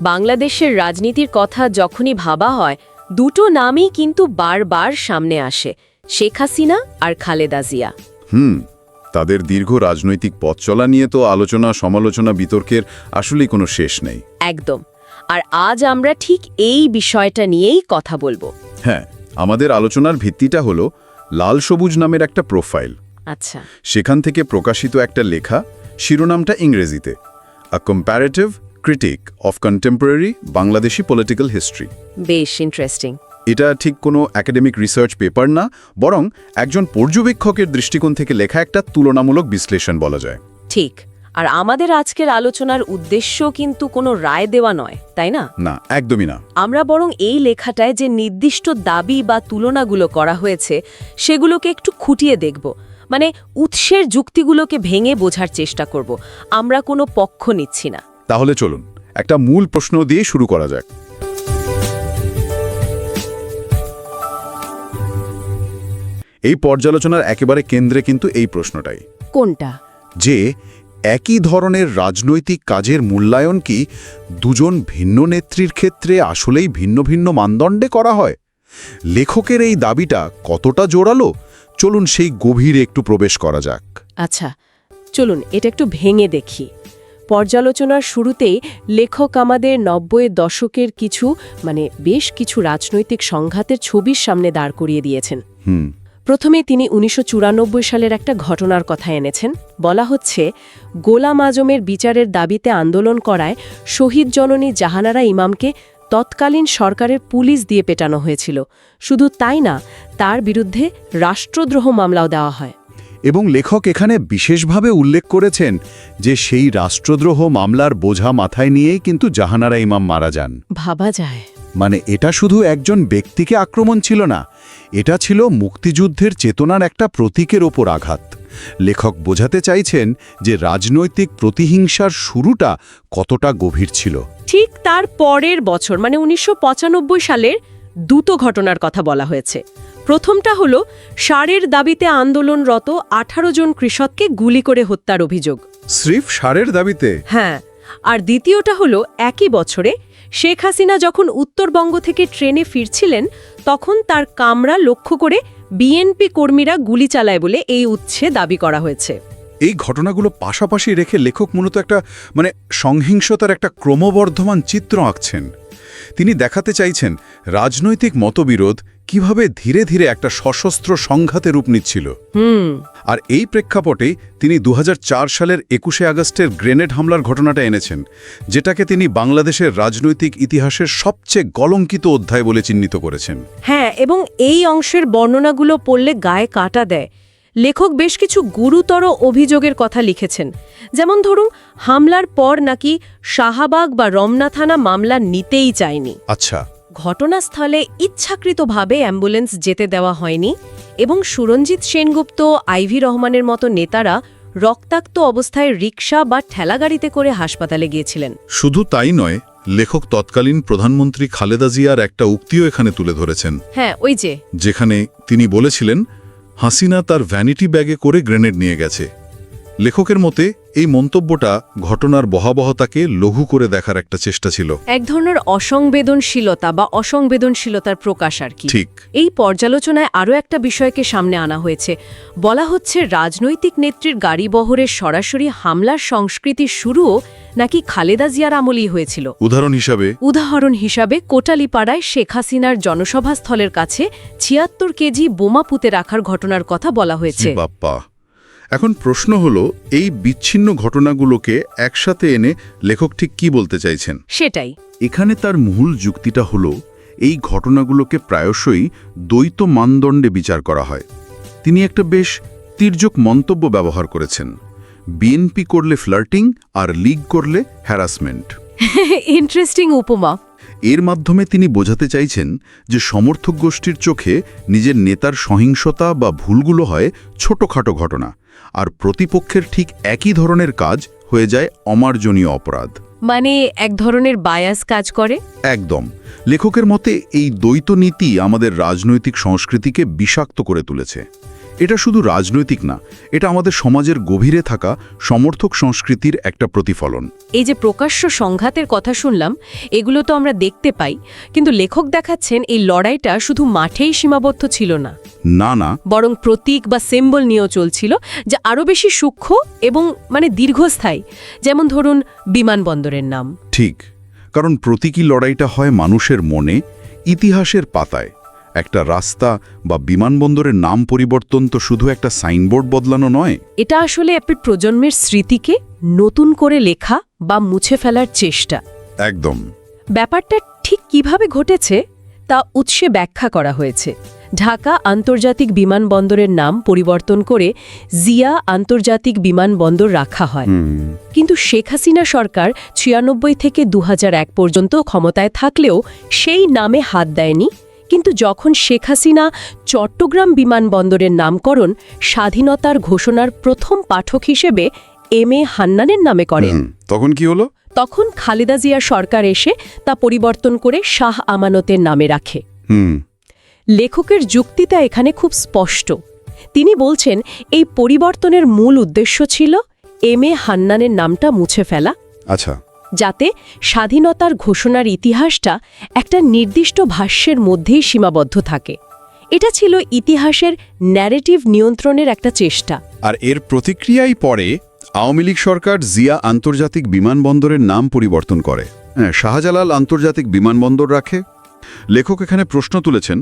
বাংলাদেশের রাজনীতির কথা যখনই ভাবা হয় দুটো নামই কিন্তু বারবার সামনে আসে শেখ হাসিনা আর খালেদা জিয়া। হুম তাদের দীর্ঘ রাজনৈতিক পথ চলা নিয়ে তো আলোচনা সমালোচনা বিতর্কের আসলেই কোনো শেষ নেই। একদম। আর আজ আমরা ঠিক এই বিষয়টা নিয়েই কথা বলব। হ্যাঁ আমাদের আলোচনার ভিত্তিটা হলো লাল সবুজ নামের একটা প্রোফাইল। আচ্ছা। সেখান থেকে প্রকাশিত একটা লেখা শিরোনামটা ইংরেজিতে a comparative critique of contemporary Bangladeshi political history বেশ ইন্টারেস্টিং এটা ঠিক কোনো একাডেমিক রিসার্চ পেপার না বরং একজন পর্যবেক্ষকের দৃষ্টিকোণ থেকে লেখা একটা তুলনামূলক বিশ্লেষণ বলা যায়। ঠিক। আর আমাদের আজকের আলোচনার উদ্দেশ্য কিন্তু কোনো রায় দেওয়া নয় তাই না? না একদমই না। আমরা বরং এই লেখাটায় যে নির্দিষ্ট দাবি বা তুলনাগুলো করা হয়েছে সেগুলোকে একটু খুঁটিয়ে দেখব। মানে উৎসের যুক্তিগুলোকে ভেঙে বোঝার চেষ্টা করব। আমরা কোনো পক্ষ নিচ্ছি না। তাহলে চলুন একটা মূল প্রশ্ন দিয়ে শুরু করা যাক। এই পর্যালোচনার একেবারে কেন্দ্রে কিন্তু এই প্রশ্নটাই। কোনটা? যে একই ধরনের রাজনৈতিক কাজের মূল্যায়ন কি দুজন ভিন্ন নেত্রীর ক্ষেত্রে আসলেই ভিন্ন ভিন্ন মানদণ্ডে করা হয়? লেখকের এই দাবিটা কতটা জোরালো? চলুন সেই গভীরে একটু প্রবেশ করা যাক। আচ্ছা চলুন এটা একটু ভেঙে দেখি। পর্যালোচনার শুরুতেই লেখক আমাদের নব্বই দশকের কিছু মানে বেশ কিছু রাজনৈতিক সংঘাতের ছবির সামনে দাঁড় করিয়ে দিয়েছেন। প্রথমে তিনি উনিশশো চুরানব্বই সালের একটা ঘটনার কথা এনেছেন। বলা হচ্ছে গোলাম আজমের বিচারের দাবিতে আন্দোলন করায় শহীদ জননী জাহানারা ইমামকে তৎকালীন সরকারের পুলিশ দিয়ে পেটানো হয়েছিল। শুধু তাই না তার বিরুদ্ধে রাষ্ট্রদ্রোহ মামলাও দেওয়া হয়। এবং লেখক এখানে বিশেষভাবে উল্লেখ করেছেন যে সেই রাষ্ট্রদ্রোহ মামলার বোঝা মাথায় নিয়েই কিন্তু জাহানারা ইমাম মারা যান। ভাবা যায়। মানে এটা শুধু একজন ব্যক্তিকে আক্রমণ ছিল না এটা ছিল মুক্তিযুদ্ধের চেতনার একটা প্রতীকের ওপর আঘাত। লেখক বোঝাতে চাইছেন যে রাজনৈতিক প্রতিহিংসার শুরুটা কতটা গভীর ছিল। ঠিক তার পরের বছর মানে উনিশশো পঁচানব্বই সালের দুটো ঘটনার কথা বলা হয়েছে। প্রথমটা হলো সারের দাবিতে আন্দোলনরত আঠারো জন কৃষককে গুলি করে হত্যার অভিযোগ। স্রিফ সারের দাবিতে? হ্যাঁ আর দ্বিতীয়টা হলো একই বছরে শেখ হাসিনা যখন উত্তরবঙ্গ থেকে ট্রেনে ফিরছিলেন তখন তার কামরা লক্ষ্য করে বিএনপি কর্মীরা গুলি চালায় বলে এই উচ্ছে দাবি করা হয়েছে। এই ঘটনাগুলো পাশাপাশি রেখে লেখক মূলত একটা মানে সংহিংসতার একটা ক্রমবর্ধমান চিত্র আঁকছেন। তিনি দেখাতে চাইছেন রাজনৈতিক মতবিরোধ কীভাবে ধীরে ধীরে একটা সশস্ত্র সংঘাতে রূপ নিচ্ছিল। আর এই প্রেক্ষাপটে তিনি দু হাজার চার সালের একুশে আগস্টের গ্রেনেড হামলার ঘটনাটা এনেছেন যেটাকে তিনি বাংলাদেশের রাজনৈতিক ইতিহাসের সবচেয়ে কলঙ্কিত অধ্যায় বলে চিহ্নিত করেছেন। হ্যাঁ এবং এই অংশের বর্ণনাগুলো পড়লে গায়ে কাটা দেয়। লেখক বেশ কিছু গুরুতর অভিযোগের কথা লিখেছেন। যেমন ধরুন হামলার পর নাকি শাহাবাগ বা রমনা থানা মামলা নিতেই চায়নি। আচ্ছা। ঘটনাস্থলে ইচ্ছাকৃতভাবে অ্যাম্বুলেন্স যেতে দেওয়া হয়নি এবং সুরঞ্জিত সেনগুপ্ত আইভি রহমানের মতো নেতারা রক্তাক্ত অবস্থায় রিকশা বা ঠেলাগাড়িতে করে হাসপাতালে গিয়েছিলেন। শুধু তাই নয় লেখক তৎকালীন প্রধানমন্ত্রী খালেদা জিয়ার একটা উক্তিও এখানে তুলে ধরেছেন। হ্যাঁ ওই যে। যেখানে তিনি বলেছিলেন হাসিনা তার ভ্যানিটি ব্যাগে করে গ্রেনেড নিয়ে গেছে। লেখকের মতে এই মন্তব্যটা ঘটনার বহাবহতাকে লঘু করে দেখার একটা চেষ্টা ছিল। এক ধরনের অসংবেদনশীলতা বা অসংবেদনশীলতার প্রকাশ আর কি। ঠিক। এই পর্যালোচনায় আরও একটা বিষয়কে সামনে আনা হয়েছে। বলা হচ্ছে রাজনৈতিক নেত্রীর গাড়িবহরের সরাসরি হামলার সংস্কৃতির শুরুও নাকি খালেদা জিয়ার আমলেই হয়েছিল। উদাহরণ হিসাবে উদাহরণ হিসাবে কোটালিপাড়ায় শেখ হাসিনার জনসভাস্থলের কাছে ছিয়াত্তর কেজি বোমা পুঁতে রাখার ঘটনার কথা বলা হয়েছে। বাপ্পা। এখন প্রশ্ন হলো এই বিচ্ছিন্ন ঘটনাগুলোকে একসাথে এনে লেখক ঠিক কি বলতে চাইছেন? সেটাই। এখানে তার মূল যুক্তিটা হলো এই ঘটনাগুলোকে প্রায়শই দ্বৈত মানদণ্ডে বিচার করা হয়। তিনি একটা বেশ তির্যক মন্তব্য ব্যবহার করেছেন। বিএনপি করলে ফ্লার্টিং আর লিগ করলে হ্যারাসমেন্ট ইন্টারেস্টিং উপমা। এর মাধ্যমে তিনি বোঝাতে চাইছেন যে সমর্থক গোষ্ঠীর চোখে নিজের নেতার সহিংসতা বা ভুলগুলো হয় ছোটখাটো ঘটনা আর প্রতিপক্ষের ঠিক একই ধরনের কাজ হয়ে যায় অমার্জনীয় অপরাধ। মানে এক ধরনের বায়াস কাজ করে? একদম। লেখকের মতে এই দ্বৈত নীতি আমাদের রাজনৈতিক সংস্কৃতিকে বিষাক্ত করে তুলেছে। এটা শুধু রাজনৈতিক না এটা আমাদের সমাজের গভীরে থাকা সমর্থক সংস্কৃতির একটা প্রতিফলন। এই যে প্রকাশ্য সংঘাতের কথা শুনলাম এগুলো তো আমরা দেখতে পাই কিন্তু লেখক দেখাচ্ছেন এই লড়াইটা শুধু মাঠেই সীমাবদ্ধ ছিল না। না না। বরং প্রতীক বা সিম্বল নিয়েও চলছিল যা আরও বেশি সূক্ষ্ম এবং মানে দীর্ঘস্থায়ী যেমন ধরুন বিমানবন্দরের নাম। ঠিক কারণ প্রতীকী লড়াইটা হয় মানুষের মনে ইতিহাসের পাতায়। একটা রাস্তা বা বিমানবন্দরের নাম পরিবর্তন তো শুধু একটা সাইনবোর্ড বদলানো নয়। এটা আসলে আপনার প্রজন্মের স্মৃতিকে নতুন করে লেখা বা মুছে ফেলার চেষ্টা। একদম। ব্যাপারটা ঠিক কীভাবে ঘটেছে তা উৎসে ব্যাখ্যা করা হয়েছে। ঢাকা আন্তর্জাতিক বিমানবন্দরের নাম পরিবর্তন করে জিয়া আন্তর্জাতিক বিমানবন্দর রাখা হয়। কিন্তু শেখ হাসিনা সরকার ছিয়ানব্বই থেকে দু হাজার এক পর্যন্ত ক্ষমতায় থাকলেও সেই নামে হাত দেয়নি কিন্তু যখন শেখ হাসিনা চট্টগ্রাম বিমানবন্দরের নামকরণ স্বাধীনতার ঘোষণার প্রথম পাঠক হিসেবে এম এ হান্নানের নামে করেন। তখন কি হলো? তখন খালেদা জিয়ার সরকার এসে তা পরিবর্তন করে শাহ আমানতের নামে রাখে। লেখকের যুক্তিটা এখানে খুব স্পষ্ট। তিনি বলছেন এই পরিবর্তনের মূল উদ্দেশ্য ছিল এম এ হান্নানের নামটা মুছে ফেলা। আচ্ছা। যাতে স্বাধীনতার ঘোষণার ইতিহাসটা একটা নির্দিষ্ট ভাষ্যের মধ্যেই সীমাবদ্ধ থাকে। এটা ছিল ইতিহাসের ন্যারেটিভ নিয়ন্ত্রণের একটা চেষ্টা। আর এর প্রতিক্রিয়াই পরে আওয়ামী লীগ সরকার জিয়া আন্তর্জাতিক বিমানবন্দরের নাম পরিবর্তন করে। হ্যাঁ শাহজালাল আন্তর্জাতিক বিমানবন্দর রাখে। লেখক এখানে প্রশ্ন তুলেছেন,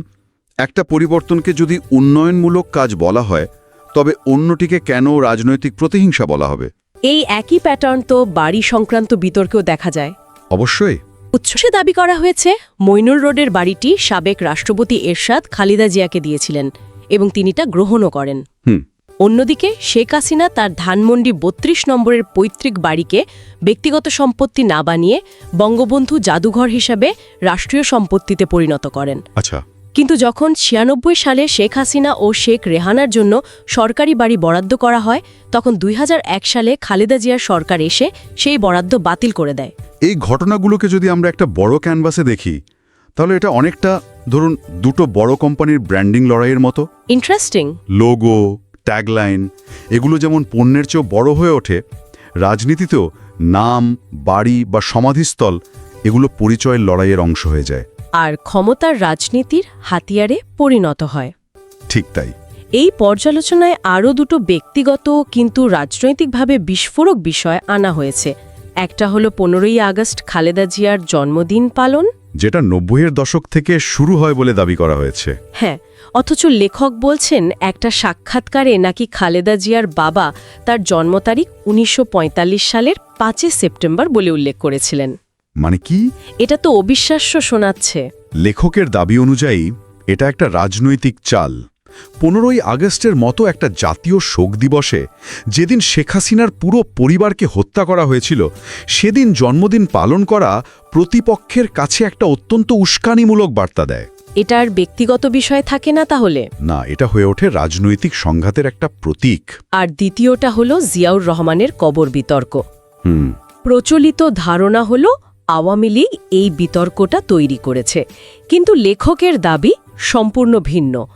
একটা পরিবর্তনকে যদি উন্নয়নমূলক কাজ বলা হয়, তবে অন্যটিকে কেন রাজনৈতিক প্রতিহিংসা বলা হবে? এই একই প্যাটার্ন তো বাড়ি সংক্রান্ত বিতর্কেও দেখা যায়। অবশ্যই। উচ্ছ্বসে দাবি করা হয়েছে মইনুর রোডের বাড়িটি সাবেক রাষ্ট্রপতি এরশাদ খালিদা জিয়াকে দিয়েছিলেন এবং তিনি তা গ্রহণও করেন। অন্যদিকে শেখ হাসিনা তার ধানমন্ডি বত্রিশ নম্বরের পৈতৃক বাড়িকে ব্যক্তিগত সম্পত্তি না বানিয়ে বঙ্গবন্ধু জাদুঘর হিসাবে রাষ্ট্রীয় সম্পত্তিতে পরিণত করেন। আচ্ছা। কিন্তু যখন ছিয়ানব্বই সালে শেখ হাসিনা ও শেখ রেহানার জন্য সরকারি বাড়ি বরাদ্দ করা হয় তখন দুই হাজার এক সালে খালেদা জিয়ার সরকার এসে সেই বরাদ্দ বাতিল করে দেয়। এই ঘটনাগুলোকে যদি আমরা একটা বড় ক্যানভাসে দেখি তাহলে এটা অনেকটা ধরুন দুটো বড় কোম্পানির ব্র্যান্ডিং লড়াইয়ের মতো। ইন্টারেস্টিং লোগো ট্যাগলাইন এগুলো যেমন পণ্যের চেয়েও বড় হয়ে ওঠে রাজনীতিতেও নাম বাড়ি বা সমাধিস্থল এগুলো পরিচয়ের লড়াইয়ের অংশ হয়ে যায়। আর ক্ষমতার রাজনীতির হাতিয়ারে পরিণত হয়। ঠিক তাই। এই পর্যালোচনায় আরও দুটো ব্যক্তিগত কিন্তু রাজনৈতিকভাবে বিস্ফোরক বিষয় আনা হয়েছে। একটা হলো পনেরোই আগস্ট খালেদা জিয়ার জন্মদিন পালন। যেটা নব্বইয়ের দশক থেকে শুরু হয় বলে দাবি করা হয়েছে। হ্যাঁ অথচ লেখক বলছেন একটা সাক্ষাৎকারে নাকি খালেদা জিয়ার বাবা তার জন্ম তারিখ উনিশশো পঁয়তাল্লিশ সালের পাঁচই সেপ্টেম্বর বলে উল্লেখ করেছিলেন। মানে কি? এটা তো অবিশ্বাস্য শোনাচ্ছে। লেখকের দাবি অনুযায়ী এটা একটা রাজনৈতিক চাল। পনেরোই আগস্টের মতো একটা জাতীয় শোক দিবসে যেদিন শেখ হাসিনার পুরো পরিবারকে হত্যা করা হয়েছিল সেদিন জন্মদিন পালন করা প্রতিপক্ষের কাছে একটা অত্যন্ত উস্কানিমূলক বার্তা দেয়। এটা আর ব্যক্তিগত বিষয় থাকে না তাহলে? না এটা হয়ে ওঠে রাজনৈতিক সংঘাতের একটা প্রতীক। আর দ্বিতীয়টা হলো জিয়াউর রহমানের কবর বিতর্ক। হুম। প্রচলিত ধারণা হল আওয়ামী লীগ এই বিতর্কটা তৈরি করেছে। কিন্তু লেখকের দাবি সম্পূর্ণ ভিন্ন।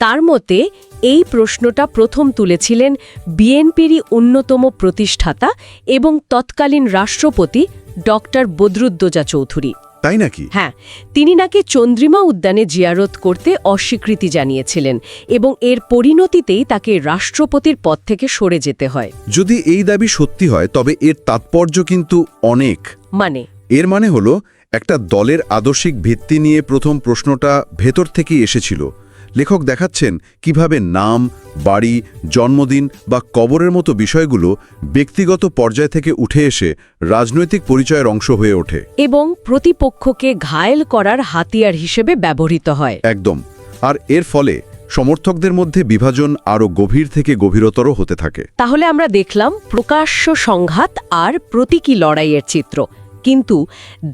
তার মতে এই প্রশ্নটা প্রথম তুলেছিলেন বিএনপিরই অন্যতম প্রতিষ্ঠাতা এবং তৎকালীন রাষ্ট্রপতি ডক্টর বদরুদ্দোজা চৌধুরী। তাই নাকি? হ্যাঁ তিনি নাকি চন্দ্রিমা উদ্যানে জিয়ারত করতে অস্বীকৃতি জানিয়েছিলেন এবং এর পরিণতিতেই তাকে রাষ্ট্রপতির পদ থেকে সরে যেতে হয়। যদি এই দাবি সত্যি হয় তবে এর তাৎপর্য কিন্তু অনেক। মানে এর মানে হলো একটা দলের আদর্শিক ভিত্তি নিয়ে প্রথম প্রশ্নটা ভেতর থেকেই এসেছিল। লেখক দেখাচ্ছেন কীভাবে নাম বাড়ি জন্মদিন বা কবরের মতো বিষয়গুলো ব্যক্তিগত পর্যায় থেকে উঠে এসে রাজনৈতিক পরিচয়ের অংশ হয়ে ওঠে। এবং প্রতিপক্ষকে ঘায়েল করার হাতিয়ার হিসেবে ব্যবহৃত হয়। একদম। আর এর ফলে সমর্থকদের মধ্যে বিভাজন আরও গভীর থেকে গভীরতর হতে থাকে। তাহলে আমরা দেখলাম প্রকাশ্য সংঘাত আর প্রতীকী লড়াইয়ের চিত্র। কিন্তু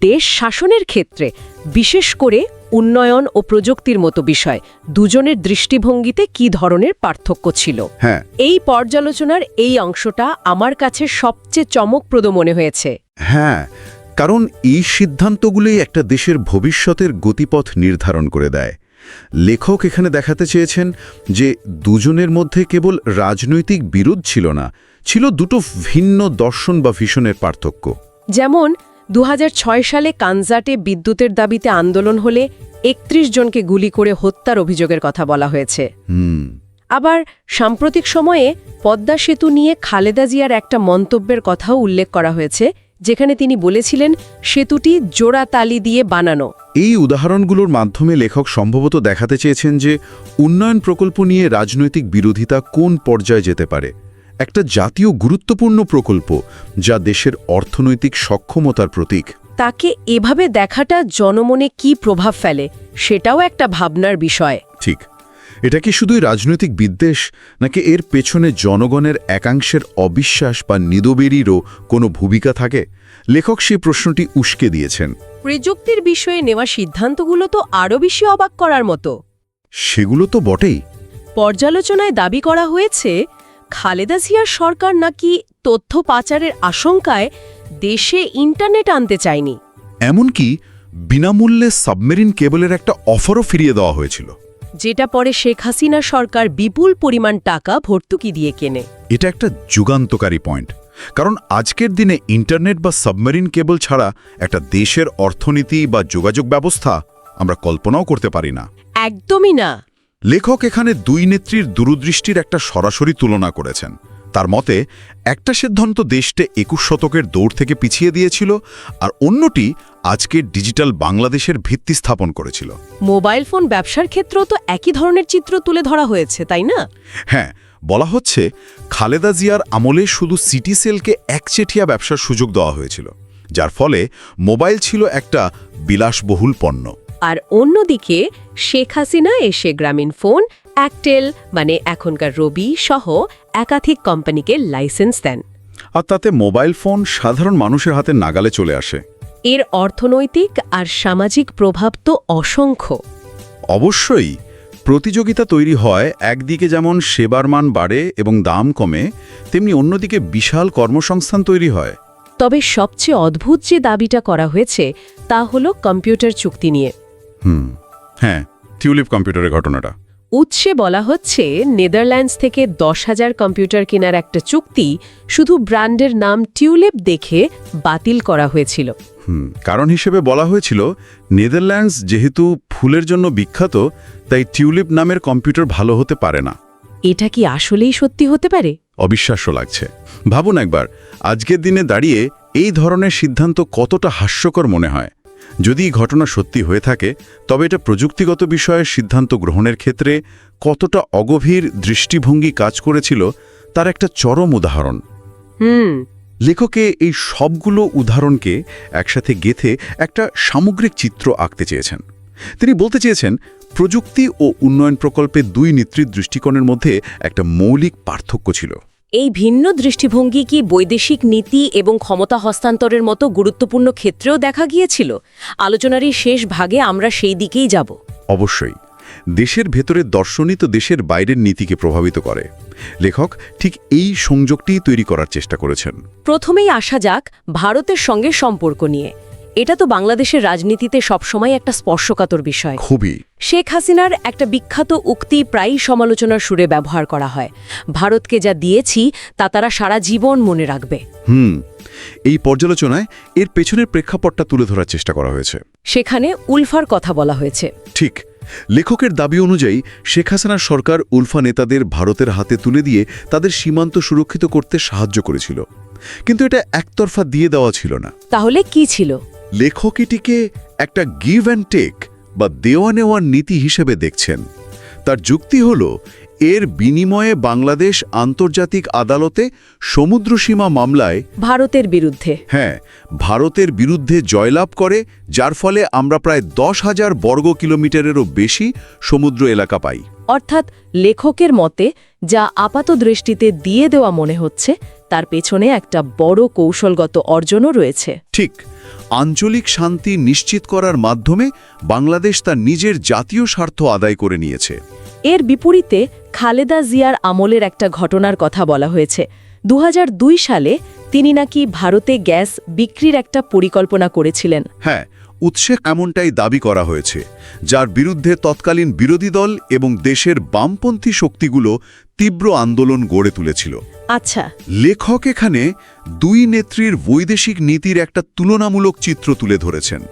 দেশ শাসনের ক্ষেত্রে বিশেষ করে উন্নয়ন ও প্রযুক্তির মতো বিষয় দুজনের দৃষ্টিভঙ্গিতে কি ধরনের পার্থক্য ছিল? হ্যাঁ। এই পর্যালোচনার এই অংশটা আমার কাছে সবচেয়ে চমকপ্রদ মনে হয়েছে। হ্যাঁ কারণ এই সিদ্ধান্তগুলোই একটা দেশের ভবিষ্যতের গতিপথ নির্ধারণ করে দেয়। লেখক এখানে দেখাতে চেয়েছেন যে দুজনের মধ্যে কেবল রাজনৈতিক বিরোধ ছিল না ছিল দুটো ভিন্ন দর্শন বা ভীষণের পার্থক্য। যেমন দু হাজার ছয় সালে কানজাটে বিদ্যুতের দাবিতে আন্দোলন হলে একত্রিশ জনকে গুলি করে হত্যার অভিযোগের কথা বলা হয়েছে। আবার সাম্প্রতিক সময়ে পদ্মা সেতু নিয়ে খালেদা জিয়ার একটা মন্তব্যের কথাও উল্লেখ করা হয়েছে যেখানে তিনি বলেছিলেন সেতুটি জোড়া তালি দিয়ে বানানো। এই উদাহরণগুলোর মাধ্যমে লেখক সম্ভবত দেখাতে চেয়েছেন যে উন্নয়ন প্রকল্প নিয়ে রাজনৈতিক বিরোধিতা কোন পর্যায়ে যেতে পারে। একটা জাতীয় গুরুত্বপূর্ণ প্রকল্প যা দেশের অর্থনৈতিক সক্ষমতার প্রতীক। তাকে এভাবে দেখাটা জনমনে কি প্রভাব ফেলে সেটাও একটা ভাবনার বিষয়। ঠিক। এটা কি শুধুই রাজনৈতিক বিদ্বেষ নাকি এর পেছনে জনগণের একাংশের অবিশ্বাস বা নিদবেরিরও কোনো ভূমিকা থাকে? লেখক সেই প্রশ্নটি উস্কে দিয়েছেন। প্রযুক্তির বিষয়ে নেওয়া সিদ্ধান্তগুলো তো আরও বেশি অবাক করার মতো। সেগুলো তো বটেই। পর্যালোচনায় দাবি করা হয়েছে খালেদা জিয়ার সরকার নাকি তথ্য পাচারের আশঙ্কায় দেশে ইন্টারনেট আনতে চায়নি? এমনকি বিনামূল্যে সাবমেরিন কেবলের একটা অফারও ফিরিয়ে দেওয়া হয়েছিল। যেটা পরে শেখ হাসিনা সরকার বিপুল পরিমাণ টাকা ভর্তুকি দিয়ে কেনে। এটা একটা যুগান্তকারী পয়েন্ট। কারণ আজকের দিনে ইন্টারনেট বা সাবমেরিন কেবল ছাড়া একটা দেশের অর্থনীতি বা যোগাযোগ ব্যবস্থা আমরা কল্পনাও করতে পারি না। একদমই না। লেখক এখানে দুই নেত্রীর দূরদৃষ্টির একটা সরাসরি তুলনা করেছেন। তার মতে একটা সিদ্ধান্ত দেশকে একুশ শতকের দৌড় থেকে পিছিয়ে দিয়েছিল আর অন্যটি আজকের ডিজিটাল বাংলাদেশের ভিত্তি স্থাপন করেছিল। মোবাইল ফোন ব্যবসার ক্ষেত্রেও তো একই ধরনের চিত্র তুলে ধরা হয়েছে তাই না? হ্যাঁ বলা হচ্ছে খালেদা জিয়ার আমলে শুধু সিটি সেলকে একচেটিয়া ব্যবসার সুযোগ দেওয়া হয়েছিল যার ফলে মোবাইল ছিল একটা বিলাসবহুল পণ্য। অন্যদিকে শেখ হাসিনা এসে গ্রামীণ ফোন অ্যাকটেল মানে এখনকার রবি সহ একাধিক কোম্পানিকে লাইসেন্স দেন। আর তাতে মোবাইল ফোন সাধারণ মানুষের হাতে নাগালে চলে আসে। এর অর্থনৈতিক আর সামাজিক প্রভাব তো অসংখ্য। অবশ্যই প্রতিযোগিতা তৈরি হয় একদিকে যেমন সেবার মান বাড়ে এবং দাম কমে তেমনি অন্যদিকে বিশাল কর্মসংস্থান তৈরি হয়। তবে সবচেয়ে অদ্ভুত যে দাবিটা করা হয়েছে তা হলো কম্পিউটার চুক্তি নিয়ে। হুম হ্যাঁ টিউলিপ কম্পিউটারের ঘটনাটা। উৎসে বলা হচ্ছে নেদারল্যান্ডস থেকে দশ হাজার কম্পিউটার কেনার একটা চুক্তি শুধু ব্র্যান্ডের নাম টিউলিপ দেখে বাতিল করা হয়েছিল। হুম কারণ হিসেবে বলা হয়েছিল নেদারল্যান্ডস যেহেতু ফুলের জন্য বিখ্যাত তাই টিউলিপ নামের কম্পিউটার ভালো হতে পারে না। এটা কি আসলেই সত্যি হতে পারে? অবিশ্বাস্য লাগছে। ভাবুন একবার আজকের দিনে দাঁড়িয়ে এই ধরনের সিদ্ধান্ত কতটা হাস্যকর মনে হয়। যদি এই ঘটনা সত্যি হয়ে থাকে তবে এটা প্রযুক্তিগত বিষয়ে সিদ্ধান্ত গ্রহণের ক্ষেত্রে কতটা অগভীর দৃষ্টিভঙ্গি কাজ করেছিল তার একটা চরম উদাহরণ। হুম। লেখকে এই সবগুলো উদাহরণকে একসাথে গেথে একটা সামগ্রিক চিত্র আঁকতে চেয়েছেন। তিনি বলতে চেয়েছেন প্রযুক্তি ও উন্নয়ন প্রকল্পে দুই নেত্রীর দৃষ্টিকোণের মধ্যে একটা মৌলিক পার্থক্য ছিল। এই ভিন্ন দৃষ্টিভঙ্গি কি বৈদেশিক নীতি এবং ক্ষমতা হস্তান্তরের মতো গুরুত্বপূর্ণ ক্ষেত্রেও দেখা গিয়েছিল? আলোচনার এই শেষ ভাগে আমরা সেই দিকেই যাব। অবশ্যই। দেশের ভেতরের দর্শনই তো দেশের বাইরের নীতিকে প্রভাবিত করে। লেখক ঠিক এই সংযোগটিই তৈরি করার চেষ্টা করেছেন। প্রথমেই আসা যাক ভারতের সঙ্গে সম্পর্ক নিয়ে। এটা তো বাংলাদেশের রাজনীতিতে সবসময় একটা স্পর্শকাতর বিষয়। খুবই। শেখ হাসিনার একটা বিখ্যাত উক্তি প্রায়ই সমালোচনার সুরে ব্যবহার করা হয়। ভারতকে যা দিয়েছি তা তারা সারা জীবন মনে রাখবে। হুম এই পর্যালোচনায় এর পেছনের প্রেক্ষাপটটা তুলে ধরার চেষ্টা করা হয়েছে। সেখানে উলফার কথা বলা হয়েছে। ঠিক লেখকের দাবি অনুযায়ী শেখ হাসিনার সরকার উলফা নেতাদের ভারতের হাতে তুলে দিয়ে তাদের সীমান্ত সুরক্ষিত করতে সাহায্য করেছিল। কিন্তু এটা একতরফা দিয়ে দেওয়া ছিল না। তাহলে কি ছিল? লেখক এটিকে একটা গিভ অ্যান্ড টেক বা দেওয়া নেওয়ার নীতি হিসেবে দেখছেন। তার যুক্তি হল এর বিনিময়ে বাংলাদেশ আন্তর্জাতিক আদালতে সমুদ্রসীমা মামলায় ভারতের বিরুদ্ধে। হ্যাঁ ভারতের বিরুদ্ধে জয়লাভ করে যার ফলে আমরা প্রায় দশ হাজার বর্গ কিলোমিটারেরও বেশি সমুদ্র এলাকা পাই। অর্থাৎ লেখকের মতে যা আপাত দৃষ্টিতে দিয়ে দেওয়া মনে হচ্ছে তার পেছনে একটা বড় কৌশলগত অর্জনও রয়েছে। ঠিক আঞ্চলিক শান্তি নিশ্চিত করার মাধ্যমে বাংলাদেশ তার নিজের জাতীয় স্বার্থ আদায় করে নিয়েছে। এর বিপরীতে খালেদা জিয়ার আমলের একটা ঘটনার কথা বলা হয়েছে। দু হাজার দুই সালে তিনি নাকি ভারতে গ্যাস বিক্রির একটা পরিকল্পনা করেছিলেন। হ্যাঁ উৎসে এমনটাই দাবি করা হয়েছে যার বিরুদ্ধে তৎকালীন বিরোধী দল এবং দেশের বামপন্থী শক্তিগুলো তীব্র আন্দোলন গড়ে তুলেছিল। আচ্ছা। লেখক এখানে দুই নেত্রীর বৈদেশিক নীতির একটা তুলনামূলক চিত্র তুলে ধরেছেন।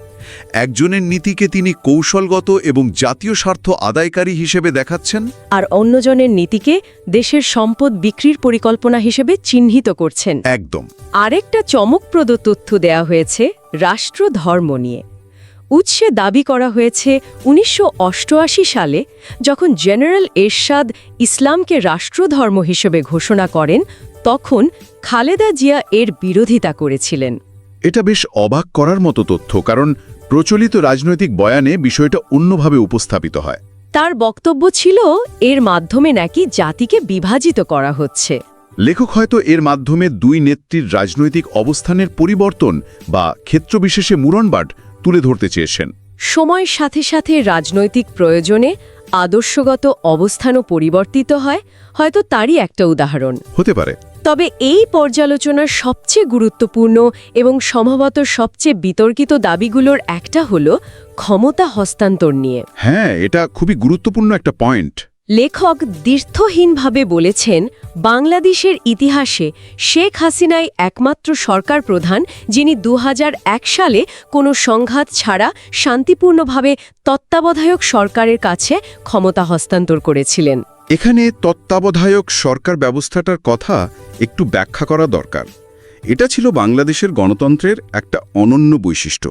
একজনের নীতিকে তিনি কৌশলগত এবং জাতীয় স্বার্থ আদায়কারী হিসেবে দেখাচ্ছেন। আর অন্যজনের নীতিকে দেশের সম্পদ বিক্রির পরিকল্পনা হিসেবে চিহ্নিত করছেন। একদম। আরেকটা চমকপ্রদ তথ্য দেয়া হয়েছে রাষ্ট্র ধর্ম নিয়ে। উৎসে দাবি করা হয়েছে উনিশশো অষ্টআশি সালে যখন জেনারেল এরশাদ ইসলামকে রাষ্ট্রধর্ম হিসেবে ঘোষণা করেন তখন খালেদা জিয়া এর বিরোধিতা করেছিলেন। এটা বেশ অবাক করার মতো তথ্য কারণ প্রচলিত রাজনৈতিক বয়ানে বিষয়টা অন্যভাবে উপস্থাপিত হয়। তার বক্তব্য ছিল এর মাধ্যমে নাকি জাতিকে বিভাজিত করা হচ্ছে। লেখক হয়তো এর মাধ্যমে দুই নেত্রীর রাজনৈতিক অবস্থানের পরিবর্তন বা ক্ষেত্রবিশেষে মুরনবাট তুলে ধরতে চেয়েছেন। সময়ের সাথে সাথে রাজনৈতিক প্রয়োজনে আদর্শগত অবস্থানও পরিবর্তিত হয় হয়তো তারই একটা উদাহরণ। হতে পারে। তবে এই পর্যালোচনার সবচেয়ে গুরুত্বপূর্ণ এবং সম্ভবত সবচেয়ে বিতর্কিত দাবিগুলোর একটা হল ক্ষমতা হস্তান্তর নিয়ে। হ্যাঁ এটা খুবই গুরুত্বপূর্ণ একটা পয়েন্ট। লেখক দীর্থহীনভাবে বলেছেন, বাংলাদেশের ইতিহাসে শেখ হাসিনাই একমাত্র সরকার প্রধান যিনি দু হাজার এক সালে কোনো সংঘাত ছাড়া শান্তিপূর্ণভাবে তত্ত্বাবধায়ক সরকারের কাছে ক্ষমতা হস্তান্তর করেছিলেন। এখানে তত্ত্বাবধায়ক সরকার ব্যবস্থাটার কথা একটু ব্যাখ্যা করা দরকার। এটা ছিল বাংলাদেশের গণতন্ত্রের একটা অনন্য বৈশিষ্ট্য।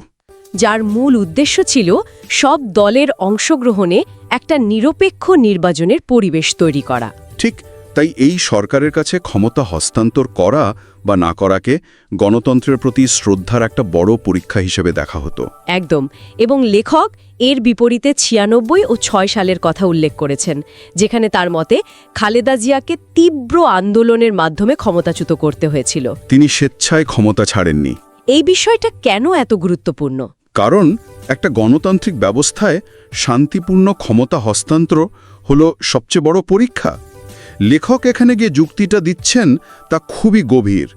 যার মূল উদ্দেশ্য ছিল সব দলের অংশগ্রহণে একটা নিরপেক্ষ নির্বাচনের পরিবেশ তৈরি করা। ঠিক তাই এই সরকারের কাছে ক্ষমতা হস্তান্তর করা বা না করাকে গণতন্ত্রের প্রতি শ্রদ্ধার একটা বড় পরীক্ষা হিসেবে দেখা হতো। একদম এবং লেখক এর বিপরীতে ছিয়ানব্বই ও ছয় সালের কথা উল্লেখ করেছেন যেখানে তার মতে খালেদা জিয়াকে তীব্র আন্দোলনের মাধ্যমে ক্ষমতাচ্যুত করতে হয়েছিল। তিনি স্বেচ্ছায় ক্ষমতা ছাড়েননি। এই বিষয়টা কেন এত গুরুত্বপূর্ণ? কারণ একটা গণতান্ত্রিক ব্যবস্থায় শান্তিপূর্ণ ক্ষমতা হস্তান্তর হল সবচেয়ে বড় পরীক্ষা। লেখক এখানে গিয়ে যুক্তিটা দিচ্ছেন তা খুবই গভীর।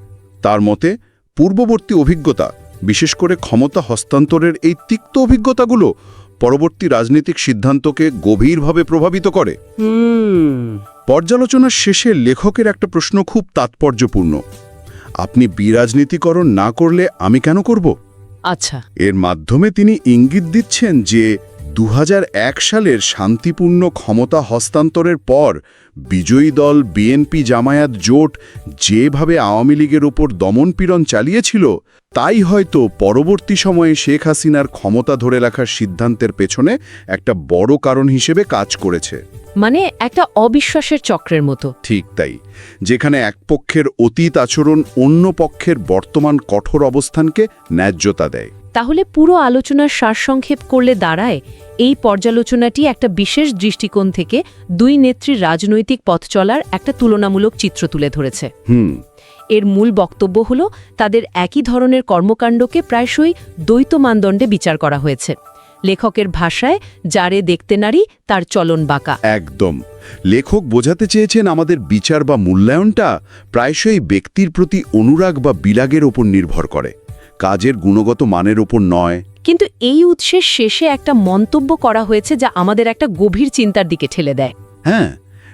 তার মতে পূর্ববর্তী অভিজ্ঞতা বিশেষ করে ক্ষমতা হস্তান্তরের এই তিক্ত অভিজ্ঞতাগুলো পরবর্তী রাজনৈতিক সিদ্ধান্তকে গভীরভাবে প্রভাবিত করে। পর্যালোচনার শেষে লেখকের একটা প্রশ্ন খুব তাৎপর্যপূর্ণ। আপনি বিরাজনীতিকরণ না করলে আমি কেন করব? আচ্ছা। এর মাধ্যমে তিনি ইঙ্গিত দিচ্ছেন যে দু হাজার এক সালের শান্তিপূর্ণ ক্ষমতা হস্তান্তরের পর বিজয়ী দল বিএনপি জামায়াত জোট যেভাবে আওয়ামী লীগের ওপর দমনপীড়ন চালিয়েছিল তাই হয়তো পরবর্তী সময়ে শেখ হাসিনার ক্ষমতা ধরে রাখার সিদ্ধান্তের পেছনে একটা বড় কারণ হিসেবে কাজ করেছে। মানে একটা অবিশ্বাসের চক্রের মতো। ঠিক তাই যেখানে এক পক্ষের অতীত আচরণ অন্য পক্ষের বর্তমান কঠোর অবস্থানকে ন্যায্যতা দেয়। তাহলে পুরো আলোচনার সারসংক্ষেপ করলে দাঁড়ায় এই পর্যালোচনাটি একটা বিশেষ দৃষ্টিকোণ থেকে দুই নেত্রীর রাজনৈতিক পথ চলার একটা তুলনামূলক চিত্র তুলে ধরেছে। হুম। এর মূল বক্তব্য হল তাদের একই ধরনের কর্মকাণ্ডকে প্রায়শই দ্বৈত মানদণ্ডে বিচার করা হয়েছে। লেখকের ভাষায় যারে দেখতে নারী তার চলন বাঁকা। একদম। লেখক বোঝাতে চেয়েছেন আমাদের বিচার বা মূল্যায়নটা প্রায়শই ব্যক্তির প্রতি অনুরাগ বা বিলাগের ওপর নির্ভর করে। কাজের গুণগত মানের ওপর নয়। কিন্তু এই উৎসের শেষে একটা মন্তব্য করা হয়েছে যা আমাদের একটা গভীর চিন্তার দিকে ঠেলে দেয়। হ্যাঁ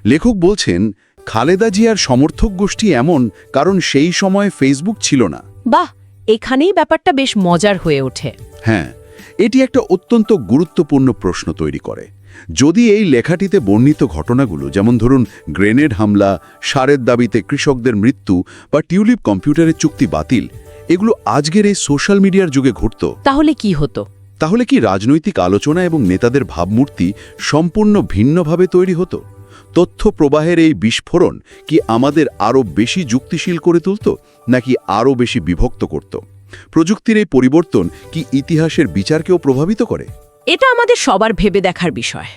লেখক বলছেন খালেদা জিয়ার সমর্থক গোষ্ঠী এমন কারণ সেই সময় ফেসবুক ছিল না। বাহ এখানেই ব্যাপারটা বেশ মজার হয়ে ওঠে। হ্যাঁ এটি একটা অত্যন্ত গুরুত্বপূর্ণ প্রশ্ন তৈরি করে। যদি এই লেখাটিতে বর্ণিত ঘটনাগুলো যেমন ধরুন গ্রেনেড হামলা সারের দাবিতে কৃষকদের মৃত্যু বা টিউলিপ কম্পিউটারের চুক্তি বাতিল এগুলো আজকের এই সোশ্যাল মিডিয়ার যুগে ঘটত। তাহলে কি হতো? তাহলে কি রাজনৈতিক আলোচনা এবং নেতাদের ভাবমূর্তি সম্পূর্ণ ভিন্নভাবে তৈরি হতো? তথ্য প্রবাহের এই বিস্ফোরণ কি আমাদের আরও বেশি যুক্তিশীল করে তুলত নাকি আরও বেশি বিভক্ত করত? প্রযুক্তির এই পরিবর্তন কি ইতিহাসের বিচারকেও প্রভাবিত করে? এটা আমাদের সবার ভেবে দেখার বিষয়।